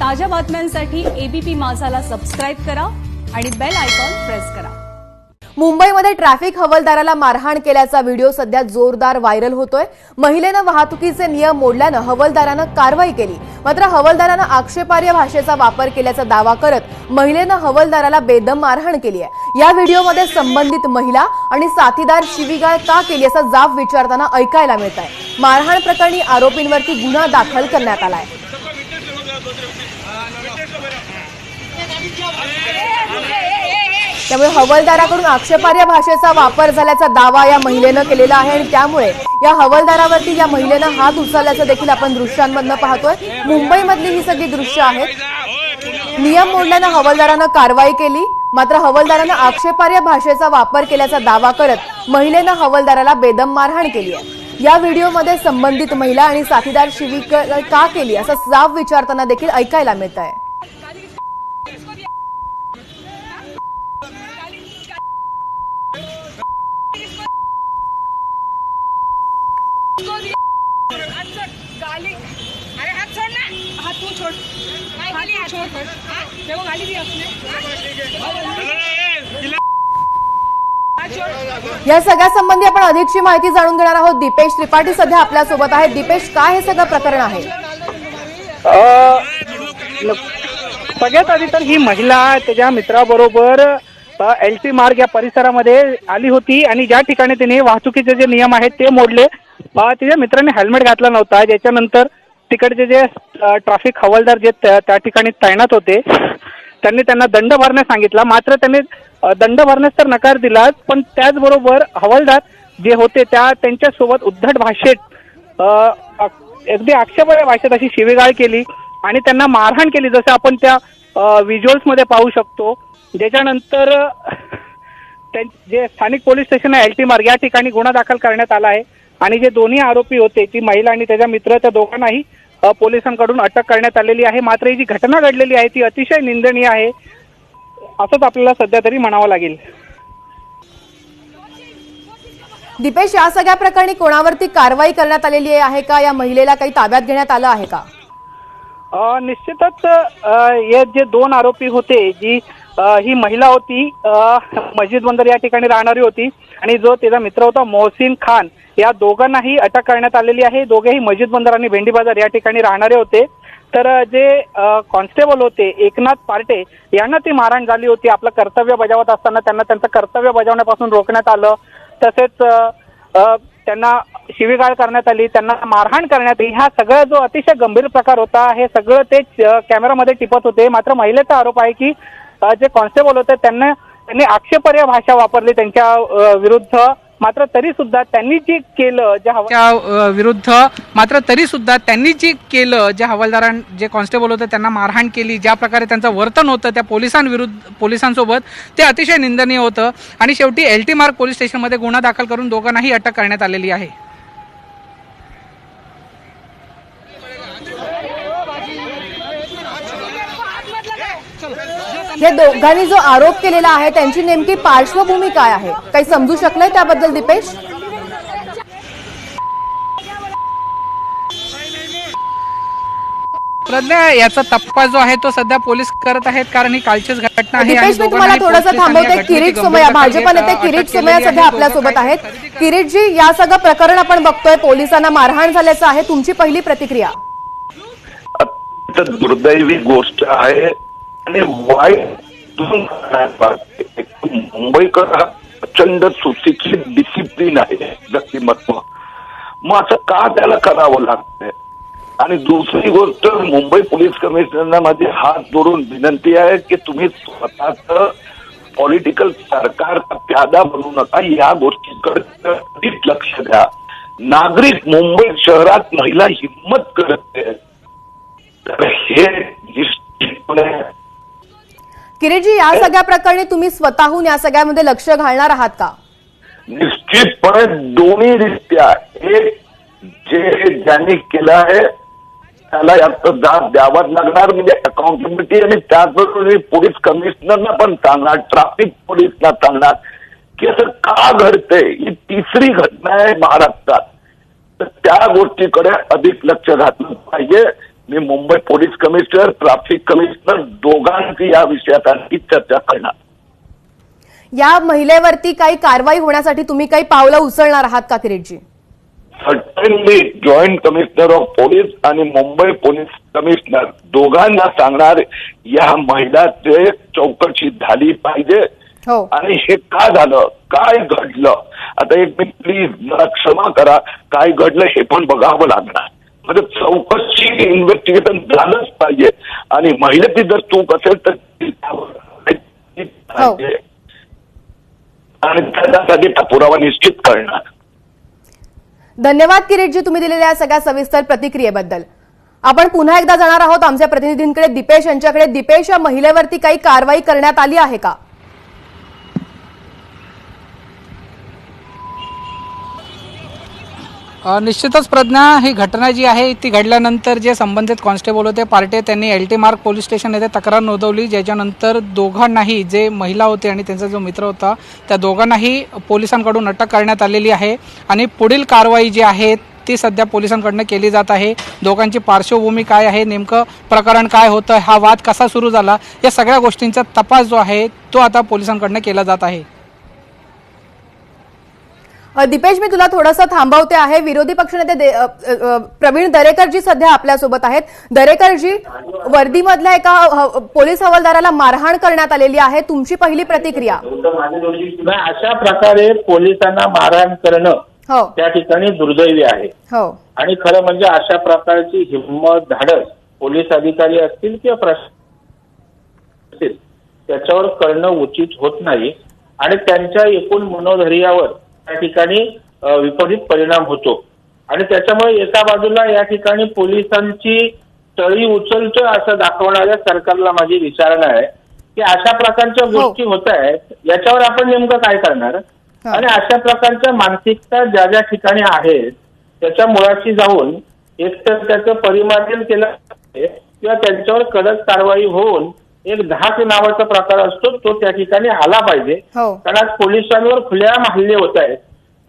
ताज्या बातम्यांसाठी ABP माझाला subscribe करा आणि बेल आयकॉन प्रेस करा. मुंबईमध्ये ट्रॅफिक हवालदाराला मारहाण केल्याचा व्हिडिओ सध्या जोरदार व्हायरल होतोय. महिलेनं वाहतुकीचे नियम मोडल्यानं हवलदारानं कारवाई केली. मात्र हवलदारानं आक्षेपार्ह भाषेचा वापर केल्याचा दावा करत महिलेनं हवलदाराला बेदम मारहाण केली आहे. या व्हिडिओमध्ये संबंधित महिला आणि साथीदार शिवीगाळ का केली असा जाब विचारताना ऐकायला मिळत आहे मारहाण प्रकरणी आरोपींवरती गुन्हा दाखल करण्यात आला आहे त्यामुळे हवालदाराकडून आक्षेपार्ह भाषेचा वापर झाल्याचा दावा या महिलेनं केलेला आहे आणि त्यामुळे या हवालदारावरती या महिलेनं हात उचलल्याचं देखील आपण दृश्यांमधनं पाहतोय. मुंबईमधली ही सगळी दृश्य आहेत. नियम मोडल्यानं हवालदारानं कारवाई केली मात्र हवालदारानं आक्षेपार्ह भाषेचा वापर केल्याचा दावा करत महिलेनं हवालदाराला बेदम मारहाण केली आहे. या व्हिडिओमध्ये संबंधित महिला आणि साथीदार शिविक का केली? असा जाब विचारताना देखील ऐकायला मिळत आहे देखो गाली उसने या सगळ्या संबंधी आपण अधिकची माहिती जाणून घेणार आहोत. दीपेश त्रिपाठी सध्या आपल्यासोबत आहेत. दीपेश काय हे सगळं प्रकरण आहे? सगळ्यात आधी तर ही महिला त्याच्या मित्राबरोबर एल टी मार्ग या परिसरामध्ये आली होती आणि ज्या ठिकाणी तिने वाहतुकीचे जे नियम आहेत ते मोडले. तिच्या मित्राने हेल्मेट घातला नव्हता. ज्याच्यानंतर तिकडचे जे ट्रॅफिक हवालदार जे त्या त्या ठिकाणी तैनात होते त्यांनी त्यांना दंड भरण्यास सांगितला. मात्र त्यांनी दंड भरण्यास तर नकार दिला पण त्याचबरोबर हवालदार जे होते त्या त्यांच्यासोबत उद्धट भाषेत अगदी आक्षेपार्ह भाषेत अशी शिवीगाळ केली आणि त्यांना मारहाण केली. जसं आपण त्या मध्ये पाहू शकतो. ज्याच्यानंतर त्यां- जे स्थानिक पोलीस स्टेशन आहे एल टी मार्ग या ठिकाणी गुन्हा दाखल करण्यात आला आहे. आणि जे दोन्ही आरोपी होते ती महिला आणि त्याचा मित्र त्या दोघांनाही पोलिसांकडून अटक करण्यात आलेली आहे. मात्र ही जी घटना घडलेली आहे ती अतिशय निंदनीय आहे. असंच आपल्याला सध्या तरी म्हणावं लागेल. दीपेश या सगळ्या प्रकरणी कोणावरती कारवाई करण्यात आलेली आहे का? या महिलेला काही ताब्यात घेण्यात आलं आहे का? निश्चितच हे जे दोन आरोपी होते जी ही महिला होती मस्जिद बंदर या ठिकाणी राहणारी होती आणि जो तिचा मित्र होता मोहसिन खान या दोघांनाही अटक करण्यात आलेली आहे. दोघेही मस्जिद बंदर आणि भेंडी बाजार या ठिकाणी राहणारे होते. तर जे कॉन्स्टेबल होते एकनाथ पार्टे यांना ती मारहाण झाली होती. आपलं कर्तव्य बजावत असताना त्यांना त्यांचं कर्तव्य बजावण्यापासून रोखण्यात आलं. तसेच त्यांना शिवीगाळ करण्यात आली. त्यांना मारहाण करण्यात आली. हा सगळा जो अतिशय गंभीर प्रकार होता हे सगळं ते कॅमेरामध्ये टिपत होते. मात्र महिलेचा आरोप आहे की जे कॉन्स्टेबल होते त्यांना त्यांनी आक्षेपार्ह भाषा वापरली त्यांच्या विरुद्ध. मात्र तरी सुद्धा त्यांनी जे केलं ज्या विरुद्ध मात्र तरी सुद्धा त्यांनी जे केलं जे हवालदारां जे कॉन्स्टेबल होते त्यांना मारहाण केली ज्या प्रकारे त्यांचं वर्तन होतं त्या पोलिसांविरुद्ध पोलिसांसोबत ते अतिशय निंदनीय होतं. आणि शेवटी एल टी मार्ग पोलीस स्टेशनमध्ये गुन्हा दाखल करून दोघांनाही अटक करण्यात आलेली आहे. हे दोघांनी जो आरोप केलेला आहे त्यांची नेमकी पार्श्वभूमी काय आहे? काही समजू शकलंय त्याबद्दल दीपेश? प्रज्ञा याचा तपास जो आहे तो सध्या पोलीस करत आहेत कारण ही कालचीच घटना आहे आणि दीपेश मी तुम्हाला थोडंसं या थांबवते. किरीट सोमया भाजप नेते किरीट सोमया. सध्या आपल्या दोघं सोबत काही आहेत किरीटजी या सगळं प्रकरण आपण बघतोय. पोलिसांना मारहाण झाल्याचं आहे. तुमची पहिली प्रतिक्रिया. दुर्दैवी गोष्ट आहे आणि वाईट मुंबईकर हा प्रचंड सुशिक्षित डिसिप्लिन आहे व्यक्तिमत्व. मग असं का त्याला करावं लागतंय? आणि दुसरी गोष्ट मुंबई पोलीस कमिशनरना माझी हात जोडून विनंती आहे की तुम्ही स्वतःच पॉलिटिकल सरकारचा प्यादा बनू नका. या गोष्टीकडे कधीच लक्ष द्या. नागरिक मुंबई शहरात महिला हिंमत करते तर हे निश्चितपणे किरीटजी या सगळ्या प्रकरणी तुम्ही स्वतःहून या सगळ्यामध्ये लक्ष घालणार आहात का? निश्चितपणे दोन्ही रित्या एक जे ज्यांनी केलं आहे त्याला यात जाब द्यावाच लागणार म्हणजे अकाउंटेबिलिटी आणि त्याचबरोबर पोलीस कमिशनरना पण सांगणार ट्रॅफिक पोलीसना सांगणार की असं का घडतंय? ही तिसरी घटना आहे महाराष्ट्रात. तर त्या गोष्टीकडे अधिक लक्ष घातलं पाहिजे. मी Mumbai police commissioner traffic commissioner दोघांची या विषयात आणखी चर्चा करणार. या महिलेवरती काही कारवाई होण्यासाठी तुम्ही काही पावलं उचलणार आहात का किरीटजी? Certainly joint commissioner of police आणि मुंबई पोलीस कमिशनर दोघांना सांगणार या महिलाचे चौकशी झाली पाहिजे. हो. आणि हे का झालं? काय घडलं? आता एक मी प्लीज मला क्षमा करा. काय घडलं हे पण बघावं लागणार. म्हणजे चौकशी इन्व्हेस्टिगेशन झालंच पाहिजे. आणि महिलेची जर चूक असेल तर पाहिजे. आणि त्याच्यासाठी हा पुरावा निश्चित करणार. धन्यवाद किरीटजी तुम्ही दिलेल्या या सगळ्या सविस्तर प्रतिक्रियेबद्दल. आपण पुन्हा एकदा जाणार आहोत आमच्या प्रतिनिधींकडे. दीपेश यांच्याकडे. दीपेश या महिलेवरती काही कारवाई करण्यात आली आहे का? निश्चितच प्रज्ञा ही घटना जी आहे ती घडल्यानंतर जे संबंधित कॉन्स्टेबल होते पार्टे त्यांनी एल टी मार्क पोलीस स्टेशन येथे तक्रार नोंदवली ज्याच्यानंतर दोघांनाही जे महिला होते आणि त्यांचा जो मित्र होता त्या दोघांनाही पोलिसांकडून अटक करण्यात आलेली आहे. आणि पुढील कारवाई जी आहे ती सध्या पोलिसांकडनं केली जात आहे. दोघांची पार्श्वभूमी काय आहे नेमकं प्रकरण काय होतं हा वाद कसा सुरू झाला या सगळ्या गोष्टींचा तपास जो आहे तो आता पोलिसांकडनं केला जात आहे. दीपेश मी तुला थोडंसं थांबवते आहे. विरोधी पक्षनेते प्रवीण दरेकरजी सध्या आपल्यासोबत आहेत. दरेकरजी वर्दीमधल्या एका पोलीस हवालदाराला मारहाण करण्यात आलेली आहे. तुमची पहिली प्रतिक्रिया? अशा प्रकारे पोलिसांना मारहाण करणं हो. त्या ठिकाणी दुर्दैवी आहे. हो. आणि खरं म्हणजे अशा प्रकारची हिंमत धाडस पोलीस अधिकारी असतील किंवा प्रशासन असतील त्याच्यावर करणं उचित होत नाही. आणि त्यांच्या एकूण मनोधैर्यावर त्या ठिकाणी विपरीत परिणाम होतो आणि त्याच्यामुळे एका बाजूला या ठिकाणी पोलिसांची तळी उचलतोय असं दाखवणाऱ्या सरकारला माझी विचारणा आहे की अशा प्रकारच्या हो. गोष्टी होत आहेत याच्यावर आपण नेमकं काय करणार. आणि अशा प्रकारच्या मानसिकता ज्या ज्या ठिकाणी आहेत त्याच्या मुळाशी जाऊन एकतर त्याचं परिमार्जन केलं किंवा त्यांच्यावर कडक कारवाई होऊन एक धाक नावाचा प्रकार असतो तो त्या ठिकाणी आला पाहिजे. हो. कारण आज पोलिसांवर खुलेआम हल्ले होत आहेत.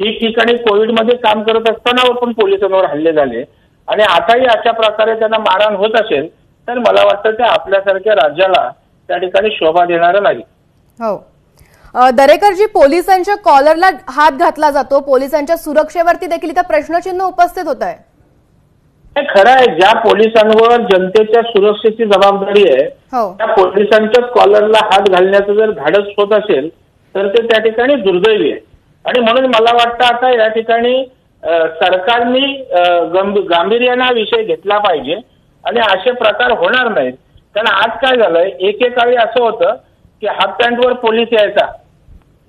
ठिकठिकाणी कोविडमध्ये काम करत असताना पण पोलिसांवर हल्ले झाले. आणि आताही अशा प्रकारे त्यांना मारहाण होत असेल तर मला वाटतं ते आपल्यासारख्या राज्याला त्या ठिकाणी शोभा देणारं नाही. हो. अ, दरेकरजी पोलिसांच्या कॉलरला हात घातला जातो. पोलिसांच्या सुरक्षेवरती देखील इथं प्रश्नचिन्ह उपस्थित होत आहे हे खरं आहे ज्या पोलिसांवर जनतेच्या सुरक्षेची जबाबदारी आहे हो. त्या पोलिसांच्या कॉलरला हात घालण्याचं जर धाडस होत असेल तर ते त्या ठिकाणी दुर्दैवी आहे. आणि म्हणून मला वाटतं आता या ठिकाणी अं, सरकारने अं, गंभ- गांभीर्यानं हा विषय घेतला पाहिजे. आणि असे प्रकार होणार नाहीत. कारण आज काय झालंय एकेकाळी असं होतं की हाफ पॅन्टवर पोलीस यायचा.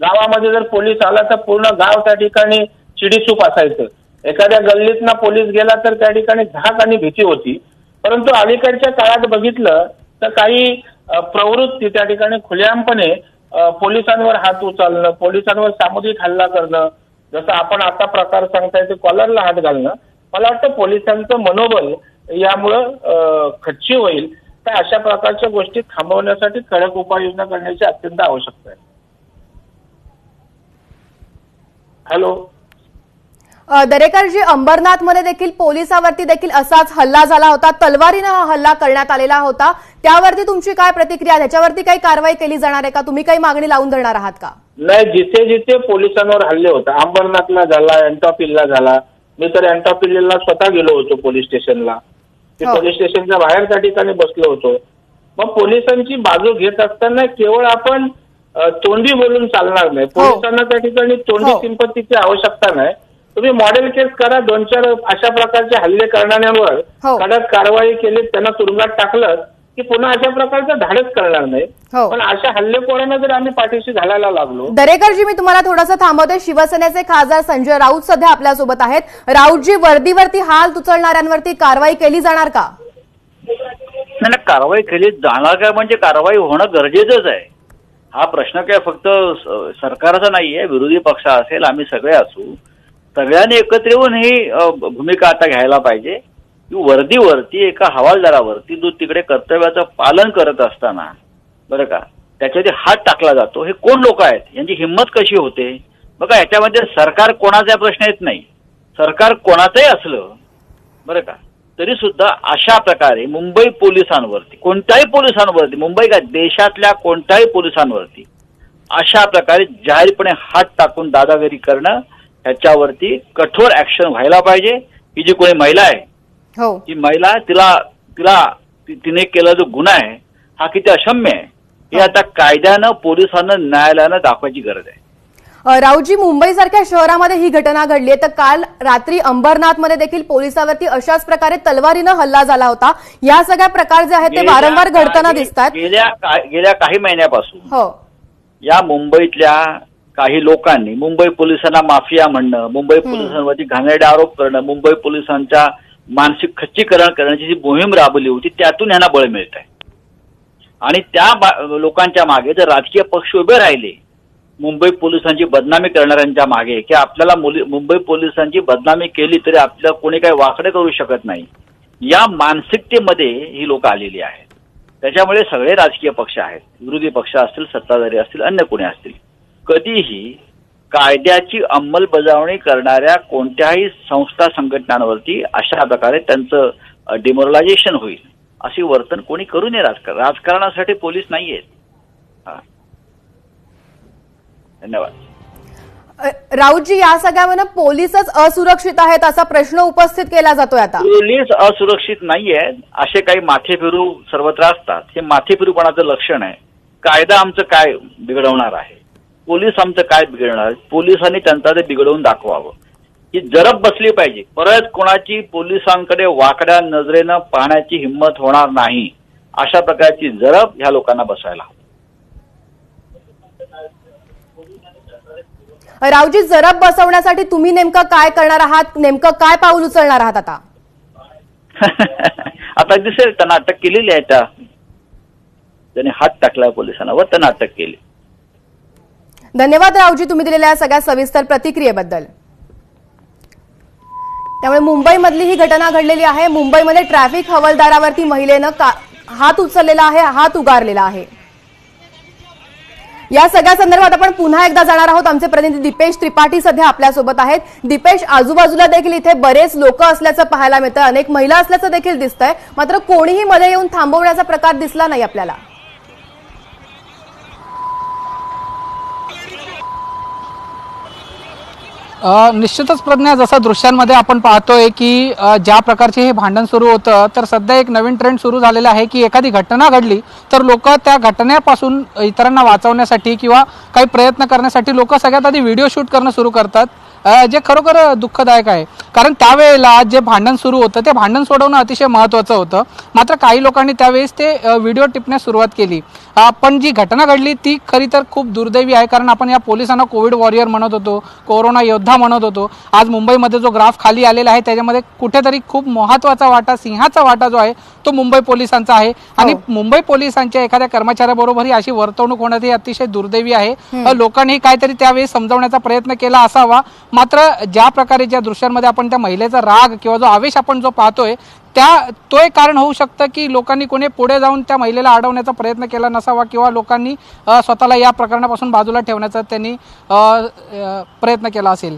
गावामध्ये जर पोलीस आला तर पूर्ण गाव त्या ठिकाणी चिडीसूप असायचं. एखाद्या गल्लीतनं पोलीस गेला तर त्या ठिकाणी धाक आणि भीती होती. परंतु अलीकडच्या काळात बघितलं तर काही प्रवृत्ती त्या ठिकाणी खुलेआमपणे पोलिसांवर हात उचलणं पोलिसांवर सामुदायिक हल्ला करणं जसं आपण आता प्रकार सांगताय ते कॉलरला हात घालणं मला वाटतं पोलिसांचं मनोबल यामुळं खच्ची होईल. तर अशा प्रकारच्या गोष्टी थांबवण्यासाठी कडक उपाययोजना करण्याची अत्यंत आवश्यकता आहे. हॅलो. दरेकरजी अंबरनाथमध्ये देखील पोलिसावरती देखील असाच हल्ला झाला होता. तलवारीनं हा हल्ला करण्यात आलेला होता. त्यावरती तुमची काय प्रतिक्रिया त्याच्यावरती काही कारवाई केली जाणार आहे का? तुम्ही काही मागणी लावून धरणार आहात का? नाही जिथे जिथे पोलिसांवर हल्ले होते अंबरनाथला झाला अँटॉपिलला झाला. मी तर अँटॉपिलला स्वतः गेलो होतो पोलीस स्टेशनला. मी हो. पोलीस स्टेशनच्या बाहेर त्या ठिकाणी बसलो होतो. मग पोलिसांची बाजू घेत असताना केवळ आपण तोंडी बोलून चालणार नाही. पोलिसांना त्या ठिकाणी तोंडी हो. सिंपत्तीची आवश्यकता नाही. तुम्ही मॉडेल केस करा दोन चार अशा प्रकारचे हल्ले करणाऱ्यांवर हो. कडक कारवाई केली त्यांना तुरुंगात टाकलं की पुन्हा अशा प्रकारचं धाडस करणार नाही. हो. पण अशा हल्लेखोरांना जर आम्ही पाठीशी घालायला लागलो दरेकरजी मी तुम्हाला थोडंसं थांबवते. शिवसेनेचे खासदार संजय राऊत सध्या आपल्यासोबत आहेत. राऊतजी वर्दीवरती हात उचलणाऱ्यांवरती कारवाई केली जाणार का? नाही नाही, कारवाई केली जाणार काय म्हणजे कारवाई होणं गरजेचंच आहे. हा प्रश्न काय फक्त स- सरकारचा नाही आहे विरोधी पक्ष असेल आम्ही सगळे असू. सगळ्यांनी एकत्र येऊन ही भूमिका आता घ्यायला पाहिजे. की वर्दीवरती एका हवालदारावरती जो तिकडे कर्तव्याचं पालन करत असताना बरं का त्याच्यावरती हात टाकला जातो. हे कोण लोक आहेत? यांची हिंमत कशी होते? बघा याच्यामध्ये सरकार कोणाचा प्रश्न येत नाही. सरकार कोणाचंही असलं बरं का तरी सुद्धा अशा प्रकारे मुंबई पोलिसांवरती कोणत्याही पोलिसांवरती मुंबई का देशातल्या कोणत्याही पोलिसांवरती अशा प्रकारे जाहीरपणे हात टाकून दादागिरी करणं ह्याच्यावरती कठोर ऍक्शन व्हायला पाहिजे. ही जी कोणी महिला आहे हो. ही महिला तिला तिला ति- तिने केला जो गुन्हा आहे हा किती अक्षम्य आहे हे आता कायद्यानं पोलिसांना न्यायालयानं दाखवायची गरज आहे. राऊजी मुंबईसारख्या शहरामध्ये ही घटना घडली आहे. तर काल रात्री अंबरनाथमध्ये देखील पोलिसावरती अशाच प्रकारे तलवारीनं हल्ला झाला होता. या सगळ्या प्रकार जे आहेत ते वारंवार घडताना काही- दिसत आहेत गेल्या गेल्या काही महिन्यापासून हो. या मुंबईतल्या काही लोकांनी मुंबई पोलिसांना माफिया म्हणणं मुंबई पोलिसांवरती घाणेरडे आरोप करणं मुंबई पोलिसांच्या मानसिक खच्चीकरण करण्याची जी मोहीम राबवली होती त्यातून यांना बळ मिळत आहे आणि त्या लोकांच्या मागे जर राजकीय पक्ष उभे राहिले मुंबई पोलिसांची बदनामी करणाऱ्यांच्या मागे की आपल्याला मुंबई पोलिसांची बदनामी केली तरी आपल्याला कोणी काही वाकडे करू शकत नाही या मानसिकतेमध्ये ही लोक आलेली आहेत. त्याच्यामुळे सगळे राजकीय पक्ष आहेत. विरोधी पक्ष असतील सत्ताधारी असतील अन्य कोणी असतील. कधीही कायद्याची अंमलबजावणी करणाऱ्या कोणत्याही संस्था संघटनांवरती अशा प्रकारे त्यांचं डिमोरलायझेशन होईल अशी वर्तन कोणी करू नये राजकारण राजकारणासाठी पोलीस नाही आहेत. धन्यवाद. राऊतजी या सगळ्यामध्ये पोलीसच असुरक्षित आहेत असा प्रश्न उपस्थित केला जातोय आता. पोलीस असुरक्षित नाहीये असे काही माथेफिरू सर्वत्र असतात. हे माथेफिरूपणाचं लक्षण आहे. कायदा आमचं काय बिघडवणार आहे? पोलीस आमचं काय बिघडणार? पोलिसांनी त्यांचा ते बिघडवून दाखवावं. ही जरब बसली पाहिजे. परत कोणाची पोलिसांकडे वाकड्या नजरेनं पाहण्याची हिंमत होणार नाही अशा प्रकारची जरब ह्या लोकांना बसायला. राऊजी जरब बसवण्यासाठी तुम्ही नेमकं काय करणार आहात? नेमकं काय पाऊल उचलणार आहात आता? आता दिसेल त्यांना अटक केलेली आहे त्या. त्याने हात टाकला पोलिसांवर त्यांना अटक केली. धन्यवाद रावजी तुम्ही दिलेल्या सगळ्या सविस्तर प्रतिक्रियेबद्दल. त्यामुळे मुंबईमधली ही घटना घडलेली आहे. मुंबईमध्ये ट्रॅफिक हवालदारावरती महिलेनं हात उचललेला आहे हात उगारलेला आहे. या सगळ्या संदर्भात आपण पुन्हा एकदा जाणार आहोत. आमचे प्रतिनिधी दीपेश त्रिपाठी सध्या आपल्यासोबत आहेत. दीपेश आजूबाजूला देखील इथे बरेच लोक असल्याचं पाहायला मिळतं अनेक महिला असल्याचं देखील दिसतंय. मात्र कोणीही मध्ये येऊन थांबवण्याचा प्रकार दिसला नाही आपल्याला. निश्चितच प्रज्ञा जसं दृश्यांमध्ये आपण पाहतोय की ज्या प्रकारचे हे भांडण सुरू होतं तर सध्या एक नवीन ट्रेंड सुरू झालेला आहे की एखादी घटना घडली तर लोक त्या घटनेपासून इतरांना वाचवण्यासाठी किंवा काही प्रयत्न करण्यासाठी लोक सगळ्यात आधी व्हिडिओ शूट करणं सुरू करतात जे खरोखर दुःखदायक आहे. कारण त्यावेळेला जे भांडण सुरू होतं ते भांडण सोडवणं अतिशय महत्त्वाचं होतं. मात्र काही लोकांनी त्यावेळेस ते व्हिडिओ टिपण्यास सुरुवात केली. पण जी घटना घडली ती खरी तर खूप दुर्दैवी आहे कारण आपण या पोलिसांना कोविड वॉरियर म्हणत होतो कोरोना योद्धा म्हणत होतो. आज मुंबईमध्ये जो ग्राफ खाली आलेला आहे त्याच्यामध्ये कुठेतरी खूप महत्त्वाचा वाटा सिंहाचा वाटा जो आहे तो मुंबई पोलिसांचा आहे. आणि मुंबई पोलिसांच्या एखाद्या कर्मचाऱ्याबरोबर ही अशी वर्तवणूक होणं ही अतिशय दुर्दैवी आहे. लोकांनी काहीतरी त्यावेळी समजावण्याचा प्रयत्न केला असावा. मात्र ज्या प्रकारे ज्या दृश्यांमध्ये आपण त्या महिलेचा राग किंवा जो आवेश आपण जो पाहतोय त्या तो एक कारण होऊ शकतं की लोकांनी कोणी पुढे जाऊन त्या महिलेला अडवण्याचा प्रयत्न केला नसावा किंवा लोकांनी स्वतःला या प्रकरणापासून बाजूला ठेवण्याचा त्यांनी प्रयत्न केला असेल.